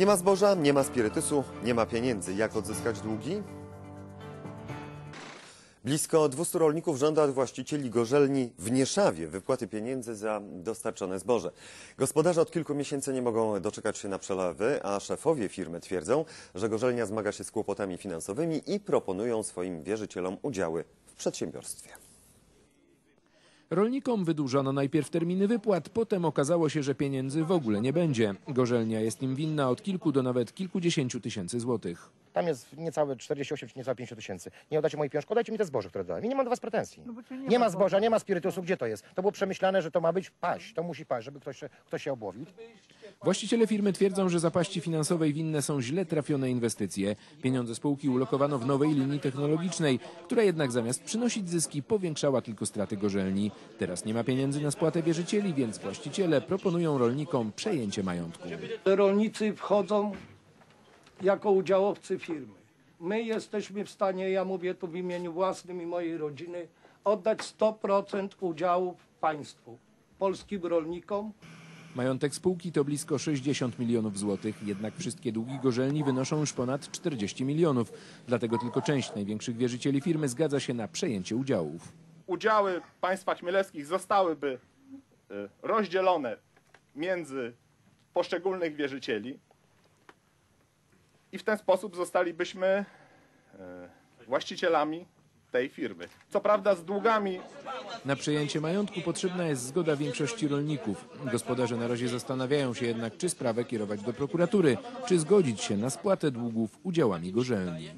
Nie ma zboża, nie ma spirytysu, nie ma pieniędzy. Jak odzyskać długi? Blisko 200 rolników żąda od właścicieli gorzelni w Nieszawie wypłaty pieniędzy za dostarczone zboże. Gospodarze od kilku miesięcy nie mogą doczekać się na przelewy, a szefowie firmy twierdzą, że gorzelnia zmaga się z kłopotami finansowymi i proponują swoim wierzycielom udziały w przedsiębiorstwie. Rolnikom wydłużono najpierw terminy wypłat, potem okazało się, że pieniędzy w ogóle nie będzie. Gorzelnia jest im winna od kilku do nawet kilkudziesięciu tysięcy złotych. Tam jest niecałe 48 czy niecałe 50 tysięcy. Nie oddacie moich pieniążków, dajcie mi te zboże, które dałem. I nie mam do was pretensji. nie, ma zboża, nie ma spirytusu, gdzie to jest? To było przemyślane, że to ma być paść, to musi paść, żeby ktoś, się- ktoś się obłowił. Właściciele firmy twierdzą, że zapaści finansowej winne są źle trafione inwestycje. Pieniądze spółki ulokowano w nowej linii technologicznej, która jednak zamiast przynosić zyski powiększała tylko straty gorzelni. Teraz nie ma pieniędzy na spłatę wierzycieli, więc właściciele proponują rolnikom przejęcie majątku. rolnicy wchodzą jako udziałowcy firmy. My jesteśmy w stanie, ja mówię tu w imieniu własnym i mojej rodziny, oddać 100% udziałów państwu, polskim rolnikom. Majątek spółki to blisko 60 milionów złotych, jednak wszystkie długi gorzelni wynoszą już ponad 40 milionów. Dlatego tylko część największych wierzycieli firmy zgadza się na przejęcie udziałów. udziały państwa chmielewskich zostałyby y, rozdzielone między poszczególnych wierzycieli i w ten sposób zostalibyśmy y, właścicielami tej firmy. Co prawda z długami Na przejęcie majątku potrzebna jest zgoda większości rolników. Gospodarze na razie zastanawiają się jednak, czy sprawę kierować do prokuratury, czy zgodzić się na spłatę długów udziałami gorzelni.